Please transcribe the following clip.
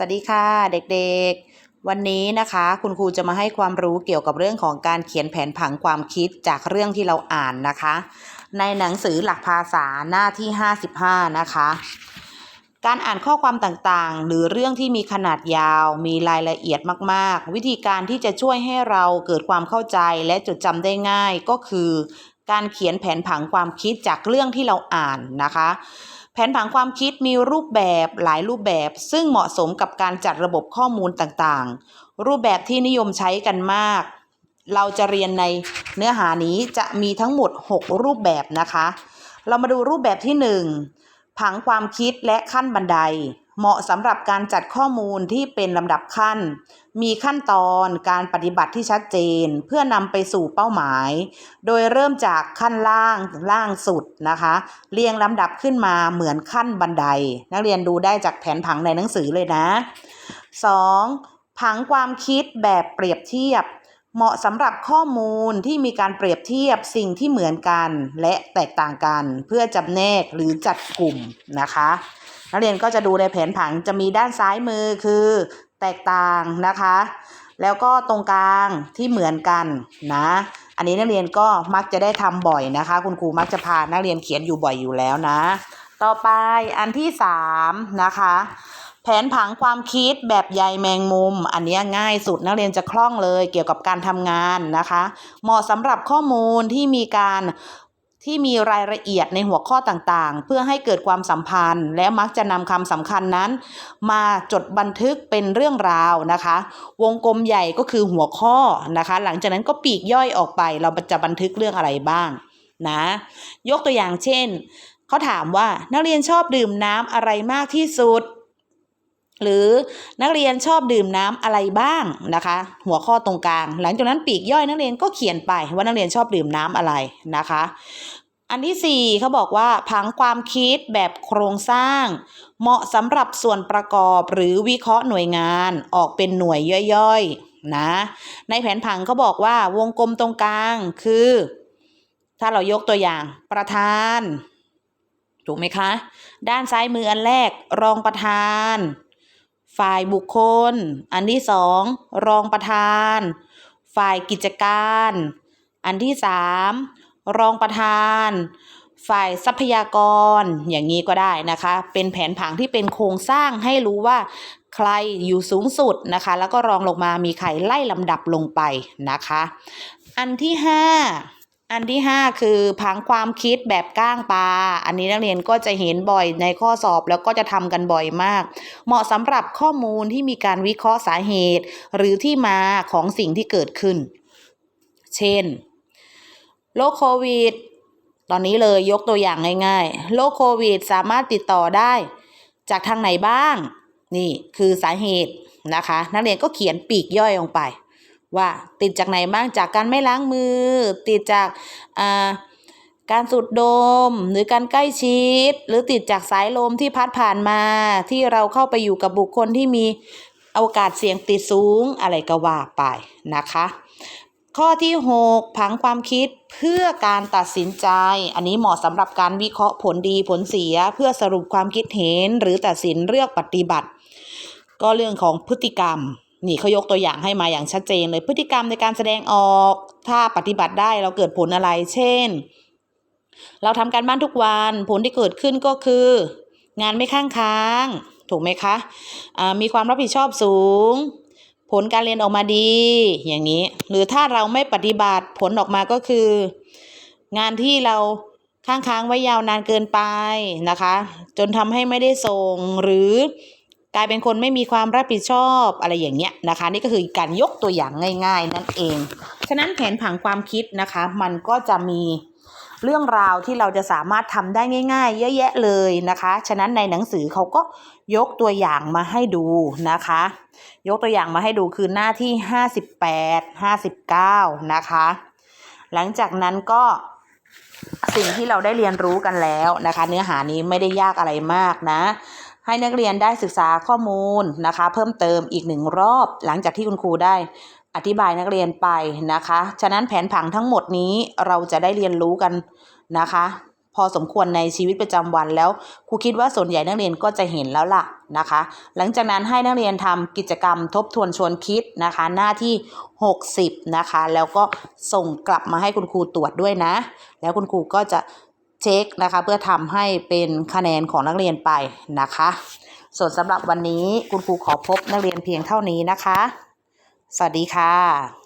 สวัสดีค่ะเด็กๆ วันนี้นะคะคุณครูจะมาให้ความรู้เกี่ยวกับเรื่องของการเขียนแผนผังความคิดจากเรื่องที่เราอ่านนะคะ ในหนังสือหลักภาษาหน้าที่ 55 นะคะ การอ่านข้อความต่างๆ หรือเรื่องที่มีขนาดยาว มีรายละเอียดมากๆ วิธีการที่จะช่วยให้เราเกิดความเข้าใจและจดจำได้ง่ายก็คือ การเขียนแผนผังความคิดจากเรื่องที่เราอ่านนะคะ ผนผังความคิดมีรูปแบบหลายรูปแบบ ซึ่งเหมาะสมกับการจัดระบบข้อมูลต่างๆ รูปแบบที่นิยมใช้กันมาก เราจะเรียนในเนื้อหานี้จะมีทั้งหมด 6 รูปแบบนะคะ เรามาดูรูปแบบที่ 1 ผังความคิดและขั้นบันได เหมาะสำหรับการจัดข้อมูลที่เป็นลำดับขั้น มีขั้นตอนการปฏิบัติที่ชัดเจน เพื่อนำไปสู่เป้าหมาย โดยเริ่มจากขั้นล่างล่างสุดนะคะ เรียงลำดับขึ้นมาเหมือนขั้นบันได นักเรียนดูได้จากแผนผังในหนังสือเลยนะ 2. ผังความคิดแบบเปรียบเทียบเหมาะสำหรับข้อมูลที่มีการเปรียบเทียบสิ่งที่เหมือนกันและแตกต่างกัน เพื่อจำแนกหรือจัดกลุ่มนะคะ นักเรียนก็จะดูในแผนผังจะมีด้านซ้ายมือคือแตกต่างนะคะ แล้วก็ตรงกลางที่เหมือนกันนะ อันนี้นักเรียนก็มักจะได้ทำบ่อยนะคะ คุณครูมักจะพานักเรียนเขียนอยู่บ่อยอยู่แล้วนะ ต่อไปอันที่สามนะคะแผนผังความคิดแบบใยแมงมุม อันนี้ง่ายสุดนักเรียนจะคล่องเลยเกี่ยวกับการทำงานนะคะ เหมาะสำหรับข้อมูลที่มีการ ที่มีรายละเอียดในหัวข้อต่างๆ เพื่อให้เกิดความสัมพันธ์ และมักจะนำคำสำคัญนั้น มาจดบันทึกเป็นเรื่องราวนะคะ วงกลมใหญ่ก็คือหัวข้อนะคะ หลังจากนั้นก็ปีกย่อยออกไป เราจะบันทึกเรื่องอะไรบ้างนะยกตัวอย่างเช่นเขาถามว่านักเรียนชอบดื่มน้ำอะไรมากที่สุด หรือนักเรียนชอบดื่มน้ำอะไรบ้างนะคะ หัวข้อตรงกลาง หลังจากนั้นปีกย่อยนักเรียนก็เขียนไปว่านักเรียนชอบดื่มน้ำอะไรนะคะ อันที่สี่เขาบอกว่าผังความคิดแบบโครงสร้าง เหมาะสำหรับส่วนประกอบหรือวิเคราะห์หน่วยงานออกเป็นหน่วยย่อยๆนะในแผนผังเขาบอกว่าวงกลมตรงกลางคือ ถ้าเรายกตัวอย่างประธาน ถูกไหมคะ ด้านซ้ายมืออันแรกรองประธาน ฝ่ายบุคคล อันที่สองรองประธาน ฝ่ายกิจการ อันที่สาม รองประธาน ฝ่ายทรัพยากรอย่างนี้ก็ได้นะคะ เป็นแผนผังที่เป็นโครงสร้างให้รู้ว่าใครอยู่สูงสุดนะคะ แล้วก็รองลงมามีใครไล่ลำดับลงไปนะคะ อันที่ห้าอันที่ห้าคือผังความคิดแบบก้างปลา อันนี้นักเรียนก็จะเห็นบ่อยในข้อสอบแล้วก็จะทำกันบ่อยมาก เหมาะสำหรับข้อมูลที่มีการวิเคราะห์สาเหตุ หรือที่มาของสิ่งที่เกิดขึ้น เช่น โรคโควิด ตอนนี้เลยยกตัวอย่างง่ายๆ โรคโควิดสามารถติดต่อได้ จากทางไหนบ้าง นี่คือสาเหตุนะคะ นักเรียนก็เขียนปีกย่อยลงไป ว่าติดจากไหนบ้าง จากการไม่ล้างมือ ติดจากาการสูดดม หรือการใกล้ชิด หรือติดจากสายลมที่พัดผ่านมาที่เราเข้าไปอยู่กับบุคคลที่มีโอกาสเสี่ยงติดสูงอะไรก็ว่าไปนะคะ ข้อที่ 6 ผังความคิดเพื่อการตัดสินใจ อันนี้เหมาะสำหรับการวิเคราะห์ผลดีผลเสีย เพื่อสรุปความคิดเห็นหรือตัดสินเลือกปฏิบัติ ก็เรื่องของพฤติกรรมนี่เขายกตัวอย่างให้มาอย่างชัดเจนเลยพฤติกรรมในการแสดงออก ถ้าปฏิบัติได้เราเกิดผลอะไร เช่น เราทำการบ้านทุกวันผลที่เกิดขึ้นก็คือ งานไม่ข้างค้าง ถูกไหมคะอ่ามีความรับผิดชอบสูง ผลการเรียนออกมาดี อย่างนี้ หรือถ้าเราไม่ปฏิบัติผลออกมาก็คือ งานที่เราค้างค้างไว้ยาวนานเกินไปนะคะ จนทำให้ไม่ได้ส่งหรือกลายเป็นคนไม่มีความรับผิดชอบอะไรอย่างเงี้ยนะคะ นี่ก็คือการยกตัวอย่างง่าย ๆ นั่นเอง ฉะนั้นแผนผังความคิดนะคะ มันก็จะมี เรื่องราวที่เราจะสามารถทำได้ง่าย ๆ เยอะแยะเลยนะคะ ฉะนั้นในหนังสือเขาก็ยกตัวอย่างมาให้ดูนะคะ ยกตัวอย่างมาให้ดูคือหน้าที่ 58 59 นะคะ หลังจากนั้นก็สิ่งที่เราได้เรียนรู้กันแล้วนะคะ เนื้อหานี้ไม่ได้ยากอะไรมากนะ ให้นักเรียนได้ศึกษาข้อมูลนะคะ เพิ่มเติมอีกหนึ่งรอบ หลังจากที่คุณครูได้ อธิบายนักเรียนไปนะคะ ฉะนั้นแผนผังทั้งหมดนี้เราจะได้เรียนรู้กันนะคะ พอสมควรในชีวิตประจำวันแล้วครูคิดว่าส่วนใหญ่นักเรียนก็จะเห็นแล้วล่ะนะคะ หลังจากนั้นให้นักเรียนทำกิจกรรมทบทวนชวนคิดนะคะ หน้าที่ 60 นะคะ แล้วก็ส่งกลับมาให้คุณครูตรวจด้วยนะ แล้วคุณครูก็จะเช็คนะคะ เพื่อทำให้เป็นคะแนนของนักเรียนไปนะคะ ส่วนสำหรับวันนี้คุณครูขอพบนักเรียนเพียงเท่านี้นะคะ สวัสดีค่ะ